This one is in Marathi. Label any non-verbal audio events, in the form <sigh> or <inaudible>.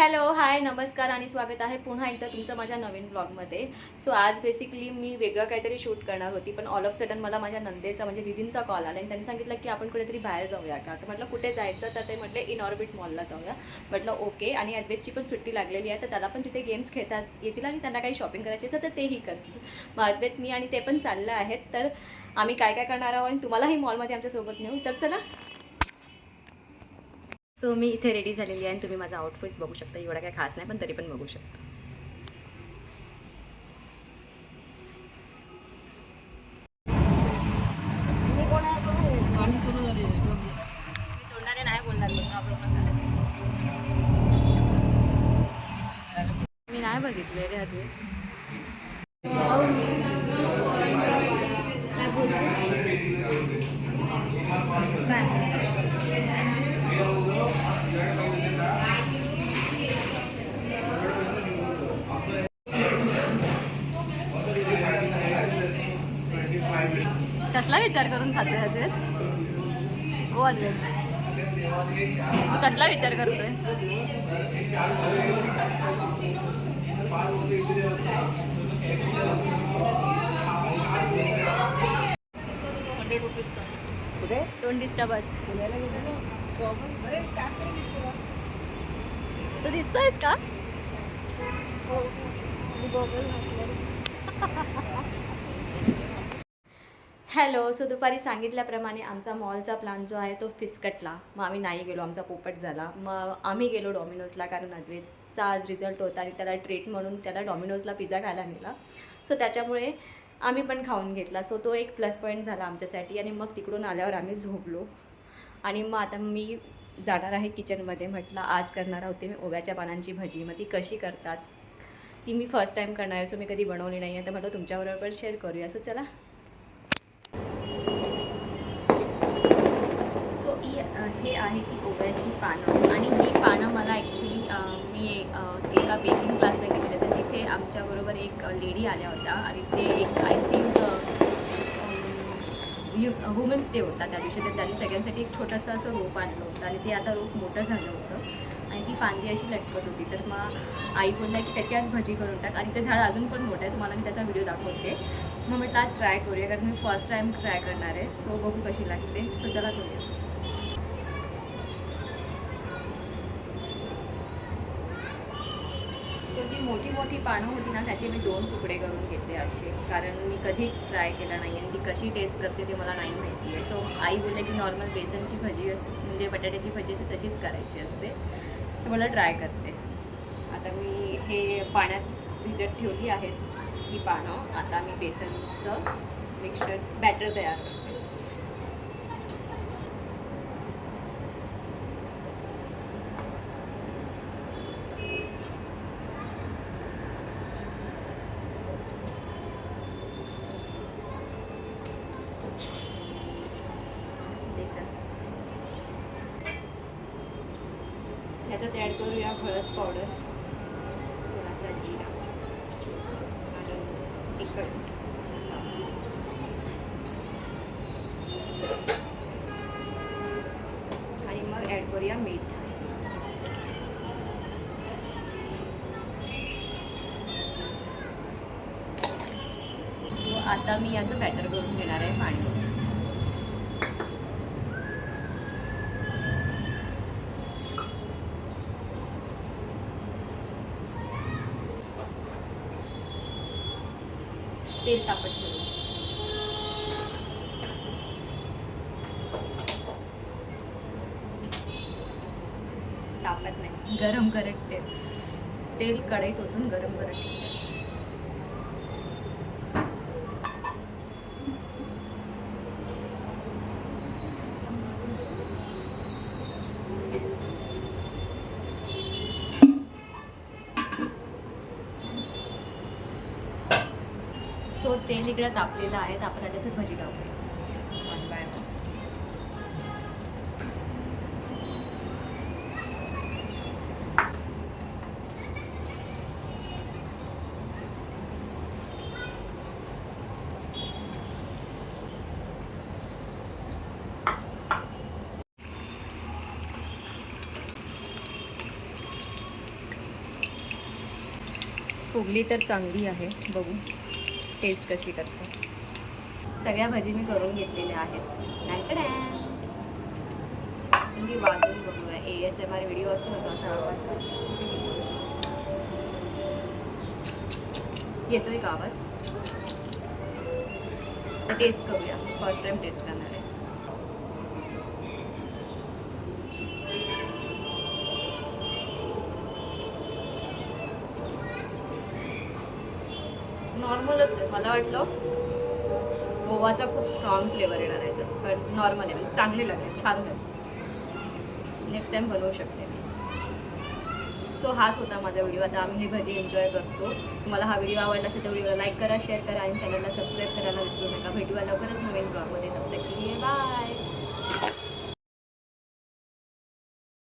हॅलो हाय नमस्कार आणि स्वागत आहे पुन्हा एकदा तुमचं माझ्या नवीन ब्लॉगमध्ये. सो आज बेसिकली मी वेगळं काहीतरी शूट करणार होती पण ऑल ऑफ सडन मला माझ्या नंदेचा म्हणजे दिदींचा कॉल आला आणि त्यांनी सांगितलं की आपण कुठेतरी बाहेर जाऊया का? तर म्हटलं कुठे जायचं? तर ते म्हटले इन ऑर्बिट मॉलला जाऊया. म्हटलं ओके आणि अद्वैतची पण सुट्टी लागलेली आहे तर त्याला पण तिथे गेम्स खेळतात येतील आणि त्यांना काही शॉपिंग करायची असेल तर तेही करतील. मग अद्वैत मी आणि ते पण चाललं आहेत तर आम्ही काय काय करणार आहोत आणि तुम्हालाही मॉलमध्ये आमच्यासोबत नेऊ? तर चला सो मी इथे रेडी झालेली आहे आणि तुम्ही माझा आउटफिट बघू शकता. एवढा काही खास नाही पण तरी पण बघू शकता. मी नाही बोलणार मी नाही बघितले रे आधी कसला विचार करून खातोय अद्वैत हो अद्वैत तू कसला विचार करतोय? कुठे? डोंट डिस्टर्ब अस तू दिसतोयस का? <laughs> हॅलो सो दुपारी सांगितल्याप्रमाणे आमचा मॉलचा प्लॅन जो आहे तो फिसकटला. मग आम्ही नाही गेलो आमचा पोपट झाला. मग आम्ही गेलो डॉमिनोजला कारण अद्वेतचा आज रिझल्ट होता आणि त्याला ट्रीट म्हणून त्याला डॉमिनोजला पिझ्झा खायला नेला. सो त्याच्यामुळे आम्ही पण खाऊन घेतला. सो तो एक प्लस पॉईंट झाला आमच्यासाठी आणि मग तिकडून आल्यावर आम्ही झोपलो. आणि मग आता मी जाणार आहे किचनमध्ये म्हटलं आज करणार होते मी ओव्याच्या पानांची भजी. मग ती कशी करतात? ती मी फर्स्ट टाईम करणार आहे सो मी कधी बनवली नाही आहे तर म्हटलं तुमच्याबरोबर शेअर करूया. असं चला सो हे आहे ती ओव्याची पानं. आणि ही पानं मला ॲक्च्युली मी एका बेकिंग क्लासला गेलेले तर तिथे आमच्याबरोबर एक लेडी आल्या होत्या. आणि ते एक आय थिंक वुमेन्स डे होता त्या दिवशी. तर त्यांनी सगळ्यांसाठी एक छोटंसं असं रोप आणलं होतं. आणि ते आता रोप मोठं झालं होतं. आणि ती फांदी अशी लटकत होती. तर मग आई बोलला की त्याची आज भजी करून टाक. आणि ते झाड अजून पण मोठं आहे. तुम्हाला मी त्याचा व्हिडिओ दाखवते. मग म्हटलं आज ट्राय करूया. कारण मी फर्स्ट टाईम ट्राय करणार आहे. सो बघू कशी लागते. तर चला करूया सो जी मोठी पानं होती ना त्याचे मी दोन तुकडे करून घेतले असे. कारण मी कधीच ट्राय केला नाही आणि ती कशी टेस्ट करते ते मला नाही माहिती आहे. सो आई बोलले की नॉर्मल बेसनची भजी असते म्हणजे बटाट्याची भजी असते तशीच करायची असते. सो मला ट्राय करते. आता मी हे पाण्यात भिजत ठेवली आहेत ही पानं. आता मी बेसनचं मिक्सचर बॅटर तयार करते. ह्याच्यात ॲड करूया हळद पावडर थोडासा जिरा. आणि तिखट आणि मग ॲड करूया मीठ. आता मी याचं बॅटर करून घेणार आहे पाणी. तेल तापत ठेवू. तापत नाही. गरम करत तेल. तेल कढईत ओतून गरम करत ठेवू. सो तेल इकडे तापलेलं आहे आपण आता भजी गाव फुगली तर चांगली आहे बघू. टेस्ट कशी करते? सगळ्या भाजी मी करून घेतलेल्या आहेत. टॅन-टॅन. मी वाजून बघूया. A S M R video होता आवाज़. येतोय का आवाज़? टेस्ट करूया. फ़र्स्ट टाइम टेस्ट करणार. आहे नॉर्मलच आहे. मला वाटलं गोवाचा खूप स्ट्रॉंग फ्लेवर येणार आहे. तर पण नॉर्मल आहे. म्हणजे चांगली लागेल. छान लागते नेक्स्ट टाइम बनवू शकते मी. सो हाच होता माझा व्हिडिओ आता आम्ही ही भजी एन्जॉय करतो. तुम्हाला हा व्हिडिओ आवडला असेल तर व्हिडिओला लाईक करा शेअर करा आणि चॅनलला सबस्क्राईब करायला विसरू नका. भेटूया लवकरच नवीन ब्लॉगमध्ये तब तक बाय